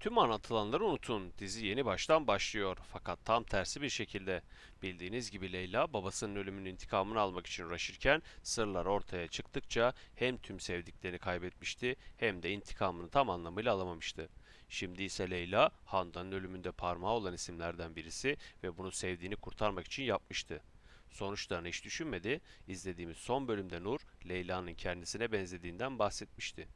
Tüm anlatılanları unutun. Dizi yeni baştan başlıyor. Fakat tam tersi bir şekilde. Bildiğiniz gibi Leyla babasının ölümünün intikamını almak için uğraşırken sırlar ortaya çıktıkça hem tüm sevdiklerini kaybetmişti hem de intikamını tam anlamıyla alamamıştı. Şimdi ise Leyla Handan'ın ölümünde parmağı olan isimlerden birisi ve bunu sevdiğini kurtarmak için yapmıştı. Sonuçlarını hiç düşünmedi. İzlediğimiz son bölümde Nur, Leyla'nın kendisine benzediğinden bahsetmişti.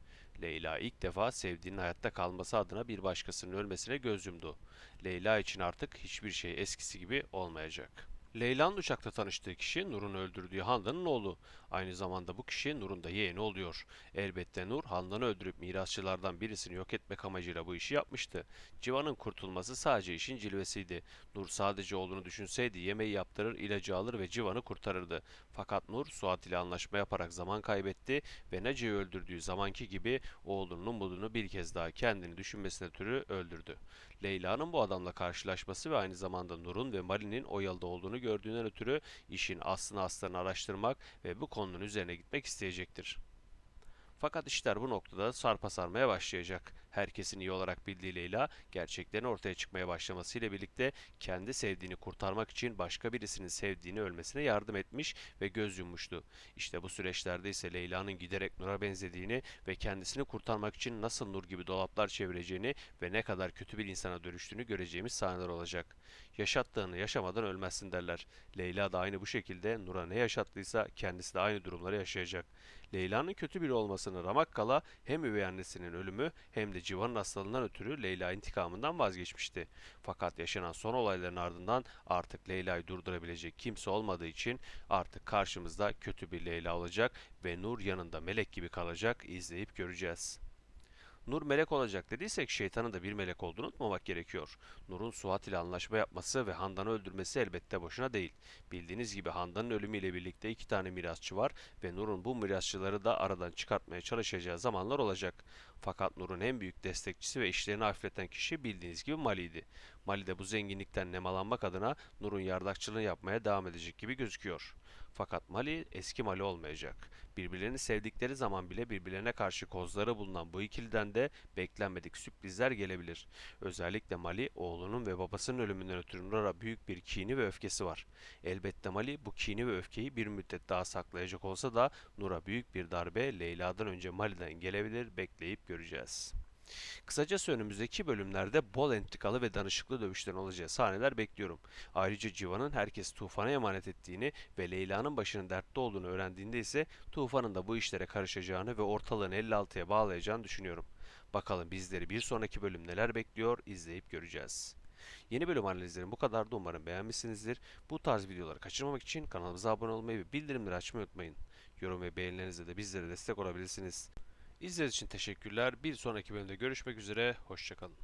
Leyla ilk defa sevdiğinin hayatta kalması adına bir başkasının ölmesine göz yumdu. Leyla için artık hiçbir şey eskisi gibi olmayacak. Leyla'nın uçakta tanıştığı kişi Nur'un öldürdüğü Handan'ın oğlu. Aynı zamanda bu kişi Nur'un da yeğeni oluyor. Elbette Nur, Handan'ı öldürüp mirasçılardan birisini yok etmek amacıyla bu işi yapmıştı. Civan'ın kurtulması sadece işin cilvesiydi. Nur sadece oğlunu düşünseydi yemeği yaptırır, ilacı alır ve Civan'ı kurtarırdı. Fakat Nur, Suat ile anlaşma yaparak zaman kaybetti ve Naciye'yi öldürdüğü zamanki gibi oğlunun umudunu bir kez daha kendini düşünmesine türü öldürdü. Leyla'nın bu adamla karşılaşması ve aynı zamanda Nur'un ve Mali'nin o yolda olduğunu gördüğünden ötürü işin aslını aslarını araştırmak ve bu konunun üzerine gitmek isteyecektir. Fakat işler bu noktada sarpa sarmaya başlayacak. Herkesin iyi olarak bildiği Leyla, gerçeklerin ortaya çıkmaya başlamasıyla birlikte kendi sevdiğini kurtarmak için başka birisinin sevdiğini ölmesine yardım etmiş ve göz yummuştu. İşte bu süreçlerde ise Leyla'nın giderek Nur'a benzediğini ve kendisini kurtarmak için nasıl Nur gibi dolaplar çevireceğini ve ne kadar kötü bir insana dönüştüğünü göreceğimiz sahneler olacak. Yaşattığını yaşamadan ölmezsin derler. Leyla da aynı bu şekilde Nur'a ne yaşattıysa kendisi de aynı durumları yaşayacak. Leyla'nın kötü biri olmasını ramak kala hem üvey annesinin ölümü hem de Civan'ın hastalığından ötürü Leyla intikamından vazgeçmişti. Fakat yaşanan son olayların ardından artık Leyla'yı durdurabilecek kimse olmadığı için artık karşımızda kötü bir Leyla olacak ve Nur yanında melek gibi kalacak izleyip göreceğiz. Nur melek olacak dediysek şeytanın da bir melek olduğunu unutmamak gerekiyor. Nur'un Suat ile anlaşma yapması ve Handan'ı öldürmesi elbette boşuna değil. Bildiğiniz gibi Handan'ın ölümüyle birlikte iki tane mirasçı var ve Nur'un bu mirasçıları da aradan çıkartmaya çalışacağı zamanlar olacak. Fakat Nur'un en büyük destekçisi ve işlerini hafifleten kişi bildiğiniz gibi Mali'ydi. Mali de bu zenginlikten nemalanmak adına Nur'un yardakçılığını yapmaya devam edecek gibi gözüküyor. Fakat Mali eski Mali olmayacak. Birbirlerini sevdikleri zaman bile birbirlerine karşı kozları bulunan bu ikiliden de beklenmedik sürprizler gelebilir. Özellikle Mali oğlunun ve babasının ölümünden ötürü Nur'a büyük bir kini ve öfkesi var. Elbette Mali bu kini ve öfkeyi bir müddet daha saklayacak olsa da Nur'a büyük bir darbe Leyla'dan önce Mali'den gelebilir bekleyip göreceğiz. Kısacası önümüzdeki bölümlerde bol entrikalı ve danışıklı dövüşlerin olacağı sahneler bekliyorum. Ayrıca Civan'ın herkes Tufan'a emanet ettiğini ve Leyla'nın başının dertte olduğunu öğrendiğinde ise Tufan'ın da bu işlere karışacağını ve ortalığını 56'ya bağlayacağını düşünüyorum. Bakalım bizleri bir sonraki bölüm neler bekliyor izleyip göreceğiz. Yeni bölüm analizlerim bu kadardı umarım beğenmişsinizdir. Bu tarz videoları kaçırmamak için kanalımıza abone olmayı ve bildirimleri açmayı unutmayın. Yorum ve beğenilerinizle de bizlere destek olabilirsiniz. İzlediğiniz için teşekkürler. Bir sonraki bölümde görüşmek üzere. Hoşçakalın.